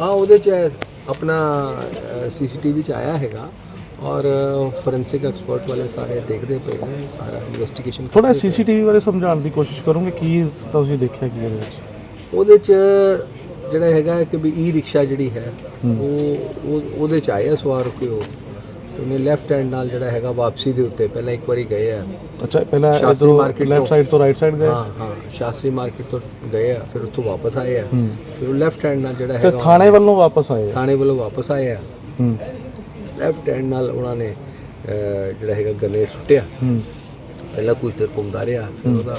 ਹਾਂ ਉਹਦੇ ਚ ਆਪਣਾ ਸੀਸੀਟੀਵੀ ਚ ਆਇਆ ਹੈਗਾ ਔਰ ਫੋਰੈਂਸਿਕ ਐਕਸਪਰਟ ਵਾਲੇ ਸਾਰੇ ਦੇਖਦੇ ਪਏ ਨੇ ਸਾਰਾ ਇਨਵੈਸਟੀਗੇਸ਼ਨ ਥੋੜਾ ਸੀਸੀਟੀਵੀ ਬਾਰੇ ਸਮਝਾਉਣ ਦੀ ਕੋਸ਼ਿਸ਼ ਕਰੋਗੇ ਕੀ ਤੁਸੀਂ ਦੇਖਿਆ ਕੀ ਇਹਦੇ ਵਿੱਚ? ਉਹਦੇ ਚ ਜਿਹੜਾ ਹੈਗਾ ਕਿ ਵੀ ਈ ਰਿਕਸ਼ਾ ਜਿਹੜੀ ਹੈ ਉਹ ਉਹ- ਉਹਦੇ ਚ ਆਇਆ ਸਵਾਰ ਕੇ ਉਹ? ਤੇ ਉਹਨੇ ਲੈਫਟ ਹੈਂਡ ਨਾਲ ਜਿਹੜਾ ਹੈਗਾ ਵਾਪਸੀ ਦੇ ਉੱਤੇ ਪਹਿਲਾਂ ਇੱਕ ਵਾਰੀ ਗਏ ਆ। ਅੱਛਾ ਪਹਿਲਾਂ ਸ਼ਾਸਤਰੀ market ਲੈਫਟ। ਸਾਈਡ ਤੋਂ ਰਾਈਟ ਸਾਈਡ ਗਏ? ਹਾਂ ਹਾਂ ਸ਼ਾਸਤਰੀ ਮਾਰਕੀਟ ਤੋਂ ਗਏ ਆ ਫਿਰ ਉੱਥੋਂ ਵਾਪਸ ਆਏ ਆ। ਫਿਰ ਉਹ ਲੈਫਟ ਹੈਂਡ ਨਾਲ ਜਿਹੜਾ ਤੇ ਹੈਗਾ ਥਾਣੇ ਵੱਲੋਂ ਵਾਪਸ ਆਏ ਆ। ਥਾਣੇ ਵੱਲੋਂ ਵਾਪਸ ਆਏ ਆ। ਹੂੰ। ਲੈਫਟ ਹੈਂਡ ਨਾਲ ਉਹਨਾਂ ਨੇ ਜਿਹੜਾ ਹੈਗਾ ਗਨੇ ਸੁੱਟਿਆ। ਹੂੰ। ਪਹਿਲਾਂ ਕੋਈ ਤੇ ਘੁੰਮਦਾ ਰਿਹਾ ਫਿਰ ਉਹਦਾ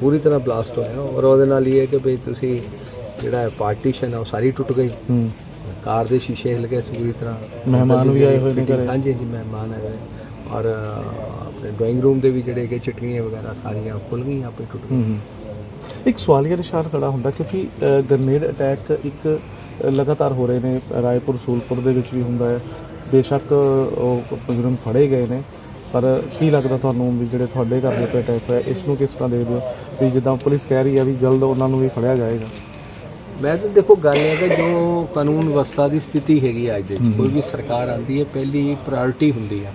ਪੂਰੀ ਤਰ੍ਹਾਂ ਬਲਾਸਟ ਹੋਇਆ। ਔਰ ਉਹਦੇ ਨਾਲ ਇਹ ਹੈ ਕਿ ਭਈ ਤੁਸੀਂ ਜਿਹੜਾ ਪਾਰਟੀਸ਼ਨ ਹੈ ਉਹ ਸਾਰੀ ਟੁੱਟ ਗਈ। ਹੂੰ। ਕਾਰ ਦੇ ਸ਼ੀਸ਼ੇ ਹਿਲ ਗਏ ਸੀ ਪੂਰੀ ਤਰ੍ਹਾਂ। ਮਹਿਮਾਨ ਵੀ ਆਏ ਹੋਏ ਨੇ ਘਰੇ। ਹਾਂਜੀ ਹਾਂਜੀ ਮਹਿਮਾਨ ਆਏ ਹੋਏ ਔਰ ਆਪਣੇ ਡਰਾਇੰਗ ਰੂਮ ਦੇ ਵੀ ਜਿਹੜੇ ਕਿ ਚਟਨੀਆਂ ਵਗੈਰਾ ਸਾਰੀਆਂ ਖੁੱਲ ਗਈਆਂ ਆਪੇ ਟੁੱਟ ਗਈਆਂ। ਇੱਕ ਸਵਾਲੀਆ ਨਿਸ਼ਾਨ ਖੜਾ ਹੁੰਦਾ ਕਿਉਂਕਿ ਗ੍ਰਨੇਡ ਅਟੈਕ ਇੱਕ ਲਗਾਤਾਰ ਹੋ ਰਹੇ ਨੇ ਰਾਏਪੁਰ ਸੂਲਪੁਰ ਦੇ ਵਿੱਚ ਵੀ ਹੁੰਦਾ ਹੈ। ਬੇਸ਼ੱਕ ਉਹ ਮੁਜਰਮ ਫੜੇ ਗਏ ਨੇ। ਪਰ ਕੀ ਲੱਗਦਾ ਤੁਹਾਨੂੰ ਵੀ ਜਿਹੜੇ ਤੁਹਾਡੇ ਘਰ ਦੇ ਉੱਤੇ ਅਟੈਕ ਹੋਇਆ ਇਸ ਨੂੰ ਕਿਸ ਤਰ੍ਹਾਂ ਦੇਖਦੇ ਹੋ? ਵੀ ਜਿੱਦਾਂ ਪੁਲਿਸ ਕਹਿ ਰਹੀ ਹੈ ਵੀ ਜਲਦ ਉਹਨਾਂ ਨੂੰ ਵੀ ਫੜਿਆ ਜਾਏਗਾ। ਮੈਂ ਤਾਂ ਦੇਖੋ ਗੱਲ ਹੈ ਕਿ ਜੋ ਕਾਨੂੰਨ ਵਿਵਸਥਾ ਦੀ ਸਥਿਤੀ ਹੈਗੀ ਅੱਜ ਦੇ ਵਿੱਚ, ਕੋਈ ਵੀ ਸਰਕਾਰ ਆਉਂਦੀ ਹੈ ਪਹਿਲੀ ਪ੍ਰਾਇੋਰਟੀ ਹੁੰਦੀ ਹੈ।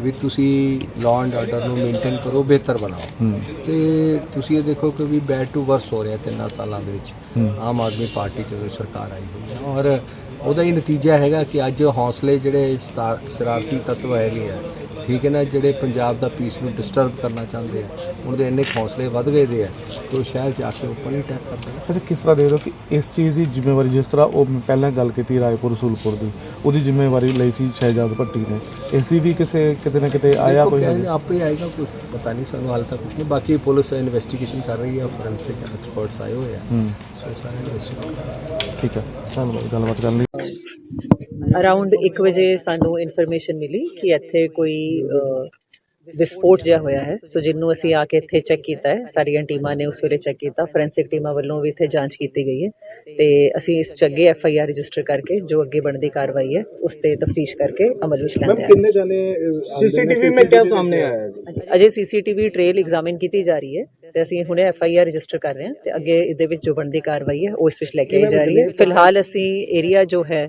ਵੀ ਤੁਸੀਂ ਲਾਅ ਐਂਡ ਆਰਡਰ ਨੂੰ ਮੇਨਟੇਨ ਕਰੋ ਬਿਹਤਰ ਬਣਾਓ। ਤੇ ਤੁਸੀਂ ਇਹ ਦੇਖੋ ਕਿ ਵੀ ਬੈਡ ਟੂ ਵਰਸ ਹੋ ਰਿਹਾ ਤਿੰਨਾਂ ਸਾਲਾਂ ਦੇ ਵਿੱਚ। ਆਮ ਆਦਮੀ ਪਾਰਟੀ ਜਦੋਂ ਸਰਕਾਰ ਆਈ ਹੋਈ ਹੈ ਔਰ ਉਹਦਾ ਹੀ ਨਤੀਜਾ ਹੈਗਾ ਕਿ ਅੱਜ ਹੌਸਲੇ ਜਿਹੜੇ ਸ਼ਰਾ- ਸ਼ਰਾਰਤੀ ਤੱਤਵ ਹੈਗੇ ਆ ਠੀਕ ਹੈ ਨਾ ਜਿਹੜੇ ਪੰਜਾਬ ਦਾ ਪੀਸ ਨੂੰ ਡਿਸਟਰਬ ਕਰਨਾ ਚਾਹੁੰਦੇ ਆ ਉਹਨਾਂ ਦੇ ਇੰਨੇ ਹੌਸਲੇ ਵੱਧ ਗਏ ਦੇ ਆ ਕਿ ਉਹ ਸ਼ਹਿਰ ਚ ਆ ਕੇ ਉੱਪਰ ਹੀ ਅਟੈਕ ਕਰਦੇ ਨੇ। ਅੱਛਾ ਕਿਸ ਤਰ੍ਹਾਂ ਦੇਖਦੇ ਹੋ ਕਿ ਇਸ ਚੀਜ਼ ਦੀ ਜ਼ਿੰਮੇਵਾਰੀ ਜਿਸ ਤਰ੍ਹਾਂ ਉਹ ਮੈਂ ਪਹਿਲਾਂ ਗੱਲ ਕੀਤੀ ਰਾਏਪੁਰ ਸੂਲਪੁਰ ਦੀ ਉਹਦੀ ਜ਼ਿੰਮੇਵਾਰੀ ਲਈ ਸੀ ਸ਼ਹਿਜਾਦ ਭੱਟੀ ਨੇ। ਇਸ ਦੀ ਵੀ ਕਿਸੇ ਕਿਤੇ ਨਾ ਕਿਤੇ ਆਇਆ ਕੋਈ ਆਪੇ ਆਏਗਾ ਕੁਝ ਪਤਾ ਨਹੀਂ ਸਾਨੂੰ ਹਾਲ ਤੱਕ ਕੁਝ ਨਹੀਂ। ਬਾਕੀ ਪੁਲਿਸ ਇਨਵੈਸਟੀਗੇਸ਼ਨ ਕਰ ਰਹੀ ਹੈ ਫੋਰੈਂਸਿਕ ਐਕਸਪਰਟਸ ਆਏ ਹੋਏ ਆ। ਸੋ ਸਾਰੇ ਆ। ਠੀਕ ਹੈ ਧੰਨਵਾਦ ਗੱਲਬਾਤ ਕਰਨ ਲਈ। ਅਰਾਊਂਡ 1 ਵਜੇ ਸਾਨੂੰ ਇਨਫੋਰਮੇਸ਼ਨ ਮਿਲੀ ਕਿ ਇੱਥੇ ਕੋਈ ਵਿਸਫੋਟ ਜਿਹਾ ਹੋਇਆ ਹੈ। ਸੋ ਜਿੰਨੂੰ ਅਸੀਂ ਆ ਕੇ ਇੱਥੇ ਚੈੱਕ ਕੀਤਾ ਹੈ ਸਾਰੀਆਂ ਟੀਮਾਂ ਨੇ ਉਸ ਵੇਲੇ ਚੈੱਕ ਕੀਤਾ। ਫੋਰੈਂਸਿਕ ਟੀਮਾਂ ਵੱਲੋਂ ਵੀ ਇੱਥੇ ਜਾਂਚ ਕੀਤੀ ਗਈ ਹੈ। ਤੇ ਅਸੀਂ ਇਸ ਚੱਗੇ ਐਫ ਆਈ ਆਰ ਰਜਿਸਟਰ ਕਰਕੇ ਜੋ ਅੱਗੇ ਬਣਦੀ ਕਾਰਵਾਈ ਹੈ ਉਸ ਤੇ ਤਫਤੀਸ਼ ਕਰਕੇ ਅਮਲ ਵਿੱਚ ਲੈਂਦੇ ਹਾਂ। ਕਿੰਨੇ ਜਾਨੇ ਸੀਸੀਟੀਵੀ ਵਿੱਚ ਕੀ ਸਾਹਮਣੇ ਆਇਆ ਜੀ। ਅਜੇ ਸੀਸੀਟੀਵੀ ਟ੍ਰੇਲ ਐਗਜ਼ਾਮਿਨ ਕੀਤੀ ਜਾ ਰਹੀ ਹੈ ਤੇ ਅਸੀਂ ਹੁਣੇ ਐਫ ਆਈ ਆਰ ਰਜਿਸਟਰ ਕਰ ਰਹੇ ਹਾਂ ਤੇ ਅੱਗੇ ਇਹਦੇ ਵਿੱਚ ਜੋ ਬਣਦੀ ਕਾਰਵਾਈ ਹੈ ਉਹ ਇਸ ਵਿੱਚ ਲੈ ਕੇ ਜਾ ਰਹੀ ਹੈ। ਫਿਲਹਾਲ ਅਸੀਂ ਏਰੀਆ ਜੋ ਹੈ